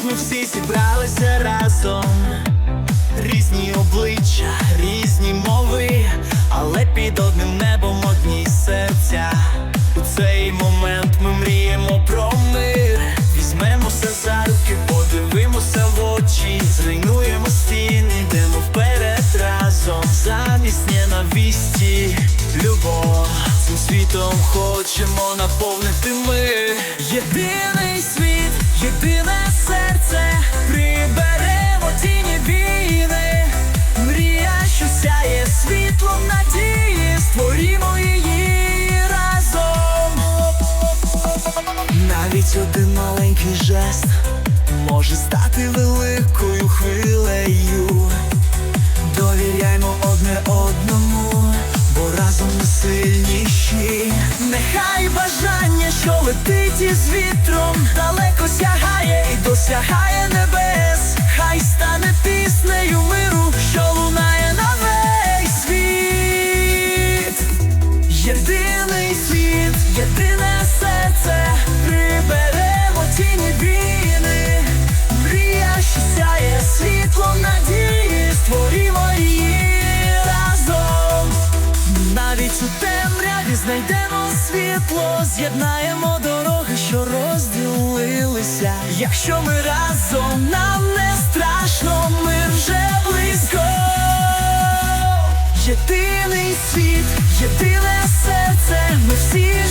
всі зібралися разом. Різні обличчя, різні мови, але під одним небом одні серця. У цей момент ми мріємо про мир. Візьмемося за руки, подивимося в очі, зруйнуємо стіни, йдемо вперед разом. Замість ненависті, любов. Цим світом хочемо наповнити ми. Єдиний світ, єдине серце, Навіть один маленький жест може стати великою хвилею. Довіряймо одне одному, бо разом ми сильніші. Нехай бажання, що летить із вітром, далеко сягає і досягає небес. Хай стане Разі знайдемо світло, з'єднаємо дороги, що розділилися. Якщо ми разом нам не страшно, ми вже близько. Єдиний світ, єдине серце, ми всі.